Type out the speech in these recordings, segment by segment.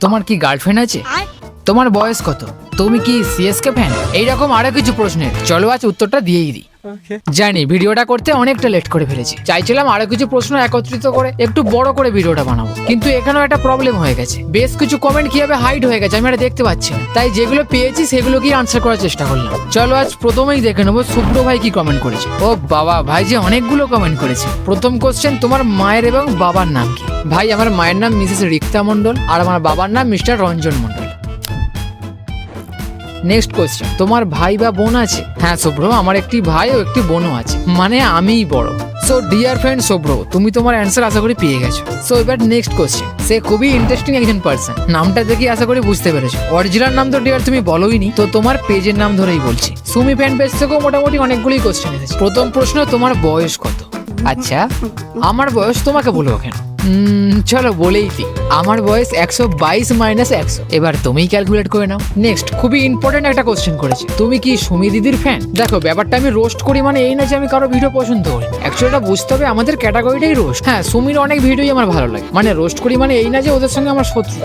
তোমার কি গার্লফ্রেন্ড আছে? তোমার বয়স কত? তুমি কি সিএসকে ফ্যান এইরকম আরও কিছু প্রশ্নের। চলো আজ উত্তরটা দিয়েই দিই। জানি ভিডিওটা করতে অনেকটা লেট করে ফেলেছি। চাইছিলাম আরও কিছু প্রশ্ন একত্রিত করে একটু বড় করে ভিডিওটা বানাবো। কিন্তু এখানেও একটা প্রবলেম হয়ে গেছে। বেশ কিছু কমেন্ট কীভাবে হাইড হয়ে গেছে আমি এটা দেখতে পাচ্ছি না। তাই যেগুলো পেয়েছি সেগুলোকেই আনসার করার চেষ্টা করলাম। চলো আজ প্রথমেই দেখে নেব শুভ্র ভাই কি কমেন্ট করেছে। ও বাবা ভাই যে অনেকগুলো কমেন্ট করেছে। প্রথম কোশ্চেন তোমার মায়ের এবং বাবার নাম কি? ভাই আমার মায়ের নাম মিসেস রিক্তা মণ্ডল আর আমার বাবার নাম mister Ranjan Mondal. Next question তোমার ভাই বা বোন আছে? হ্যাঁ শুভ্র আমার একটি ভাই ও একটি বোনও আছে। মানে আমিই বড়। সো ডিয়ার ফ্রেন্ড শুভ্র তুমি তোমার অ্যান্সার আশা করি পেয়ে গেছো। সো এবার নেক্সট কোয়েশ্চেন সে খুবই ইন্টারেস্টিং একজন পার্সন নামটা দেখে আশা করি বুঝতে পেরেছ। অরিজিনাল নাম তো ডিয়ার তুমি বলোই নি তো তোমার পেজের নাম ধরেই বলছি। সুমি ফ্যান পেজ থেকেও মোটামুটি অনেকগুলোই কোয়েশ্চেন এসেছে। প্রথম প্রশ্ন, তোমার বয়স কত? আচ্ছা আমার বয়স তোমাকে বলব কেন? চলো বলেই দিই। আমার বয়স একশো বাইশ মাইনাস একশো। এবার তুমিই ক্যালকুলেট করে নাও। নেক্সট খুবই ইম্পর্টেন্ট একটা কোশ্চেন করেছে। তুমি কি সুমি দিদির ফ্যান দেখো, ব্যাপারটা আমি রোস্ট করি মানে এই না যে আমি কারও ভিডিও পছন্দ করি অ্যাকচুয়ালিটা বুঝতে হবে, আমাদের ক্যাটাগরিটাই রোস্ট হ্যাঁ সুমির অনেক ভিডিওই আমার ভালো লাগে। মানে রোস্ট করি মানে এই না যে ওদের সঙ্গে আমার শত্রু।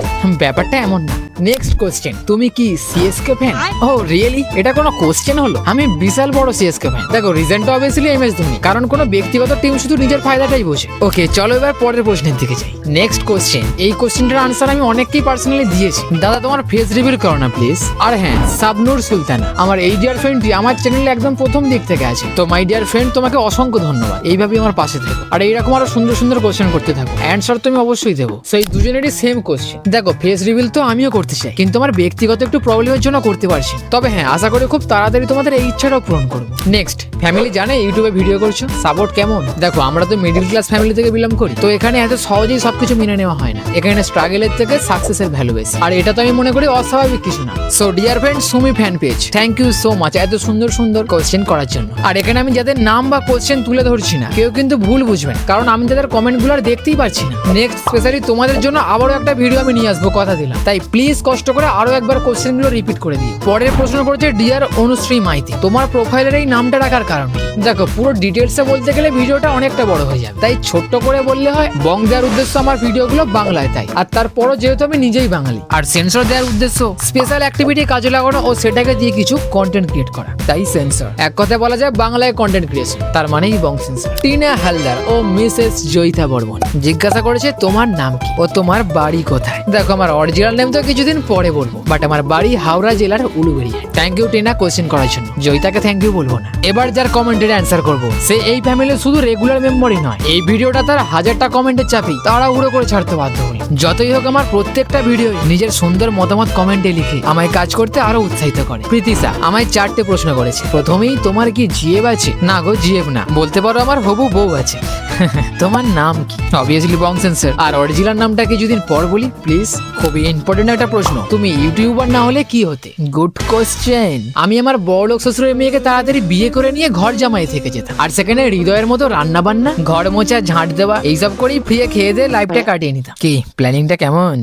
ব্যাপারটা এমন না। নেক্সট কোশ্চেন তুমি কি সিএসকে ফ্যান ও রিয়েলি এটা কোনো কোশ্চেন হলো? আমি বিশাল বড় সিএসকে ফ্যান দেখো রিজনটা অবভিয়াসলি এম এস ধোনি কারণ কোনো ব্যক্তিগত টিম শুধু নিজের ফায়দাটাই বোঝে। ওকে চলো এবার পরের প্রশ্নের দিকে যাই। নেক্সট কোশ্চেন এই কোশ্চেনটার আনসার আমি অনেককেই পার্সোনালি দিয়েছি। দাদা তোমার ফেস রিভিল করো না প্লিজ আর হ্যাঁ সাবনুর সুলতানা আমার এই ডিয়ার ফ্রেন্ডটি আমার চ্যানেলে একদম প্রথম দিক থেকে আছে। তো মাই ডিয়ার ফ্রেন্ড তোমাকে অসংখ্য ধন্যবাদ। এইভাবেই আমার পাশে থেকো। আর এইরকম আরও সুন্দর সুন্দর কোশ্চেন করতে থাকো। অ্যান্সার তুমি অবশ্যই দেবো। সেই দুজনেরই সেম কোশ্চেন দেখো ফেস রিভিল তো আমিও করতে চাই। কিন্তু আমার ব্যক্তিগত একটু প্রবলেমের জন্য করতে পারছি। তবে হ্যাঁ আশা করি খুব তাড়াতাড়ি তোমাদের এই ইচ্ছাটাও পূরণ করব। নেক্সট ফ্যামিলি জানে ইউটিউবে ভিডিও করছ? সাপোর্ট কেমন? দেখো, আমরা তো মিডিল ক্লাস ফ্যামিলি থেকে বিলং করি। তো এখানে এত সহজেই সবকিছু মেনে নেওয়া হয় না। এখানে স্ট্রাগলের থেকে সাকসেসের ভ্যালু বেশি। আর এটা তো আমি মনে করি অস্বাভাবিক কিছু না। So dear friend Sumi fan page thank you so much এত সুন্দর সুন্দর কোয়েশ্চেন করার জন্য। আর এখানে আমি যাদের নাম বা কোশ্চেন তুলে ধরছি না, কেউ কিন্তু ভুল বুঝবেন কারণ আমি তাদের কমেন্টগুলো আর দেখতেই পারছি না। নেক্সট স্পেশালি তোমাদের জন্য আবারও একটা ভিডিও আমি নিয়ে আসব, কথা দিলাম। তাই প্লিজ কষ্ট করে আরও একবার কোশ্চেনগুলো রিপিট করে দিই পরের প্রশ্ন করেছে ডিয়ার অনুশ্রী মাইতি, তোমার প্রোফাইলের এই নামটা রাখার কারণ? দেখো, পুরো ডিটেলসে বলতে গেলে ভিডিওটা অনেকটা বড় হয়ে যাবে। তাই ছোট্ট করে বললে হয় বং দেওয়ার উদ্দেশ্য আমার ভিডিওগুলো বাংলায় তাই। আর তারপরও যেহেতু আমি নিজেই বাঙালি, আর সেন্সর দেওয়ার উদ্দেশ্য স্পেশাল অ্যাক্টিভিটি কাজে লাগানো ও সেটাকে দিয়ে কিছু কন্টেন্ট ক্রিয়েট করা। তাই সেন্সর এক কথায় বলা যায় বাংলায় কন্টেন্ট ক্রিয়েশন তার মানেই বং সেন্সর টিনা হালদার ও মিসেস জয়িতা বর্মন জিজ্ঞাসা করেছে, তোমার নাম কি? ও তোমার বাড়ি কোথায়? দেখো, আমার অরিজিনাল নেম তো কিছুদিন পরে বলব বাট আমার বাড়ি হাওড়া জেলার Uluberia thank you Tina question করার জন্য। জয়িতাকে থ্যাংক ইউ বলব না। এবার যার কমেন্টের অ্যান্সার করব, সে এই ফ্যামিলির শুধু রেগুলার মেম্বারই নয়, এই ভিডিওটা তার হাজারটা কমেন্টের চাপেই তারা উড়ো করে ছাড়তে বাধ্য হল। যতই হোক আমার প্রত্যেকটা ভিডিও নিজের সুন্দর মতামত কমেন্টে লিখে আমায় কাজ করতে আরও উৎসাহিত করে। প্রীতিশা আমায় চারটে প্রশ্ন করেছে, প্রথমেই তোমার কি জিএব আছে? না গো, জিএব না। বলতে পারো আমার হবু বউ আছে। তোমার নাম কি? অবভিয়াসলি বং সেন্সার আর অরিজিনাল নামটা কিছুদিন পর বলি প্লিজ খুবই ইম্পর্টেন্ট একটা প্রশ্ন। তুমি ইউটিউবার না হলে কি হতে? গুড কোশ্চেন আমি আমার বড় লোক শ্বশুরের মেয়েকে তাড়াতাড়ি বিয়ে করে নিয়ে ঘর জামাই থেকে যেতাম। আর সেখানে হৃদয়ের মতো রান্না বান্না ঘর মোচা ঝাঁট দেওয়া এইসব করেই ফ্রিয়ে খেয়ে দিয়ে লাইফটা হ্যাঁ। কাটিয়ে নিতাম। কি? প্ল্যানিংটা কেমন?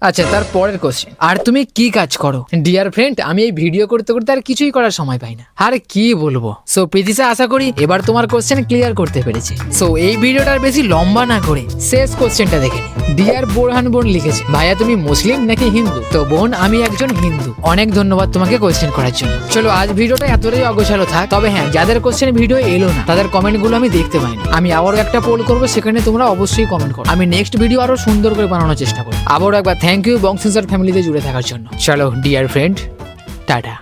আচ্ছা তার পরের কোশ্চেন আর তুমি কি কাজ করো? ডিয়ার ফ্রেন্ড আমি এই ভিডিও করতে করতে আর কিছুই করার সময় পাই না। আর কি বলব? সো প্রীতিসা আশা করি এবার তোমার কোশ্চেন ক্লিয়ার করতে পেরেছি। সো এই ভিডিওটার বেশি লম্বা না করে। শেষ কোশ্চেনটা দেখে নি। ডিয়ার বোরহান বোন লিখেছে, ভাইয়া, তুমি মুসলিম নাকি হিন্দু? তো বোন, আমি একজন হিন্দু। অনেক ধন্যবাদ তোমাকে কোশ্চেন করার জন্য। চলো, আজ ভিডিওটা এতটাই অগোছালো থাক। তবে হ্যাঁ যাদের কোশ্চেন ভিডিও এলো না, তাদের কমেন্টগুলো আমি দেখতে পাইনি আমি আবারও একটা পোল করব, সেখানে তোমরা অবশ্যই কমেন্ট করো। আমি নেক্সট ভিডিও আরও সুন্দর করে বানানোর চেষ্টা করব। আবারও একবার থ্যাংক ইউ বংসেন্সার ফ্যামিলিতে জুড়ে থাকার জন্য। চলো ডিয়ার ফ্রেন্ড টাটা।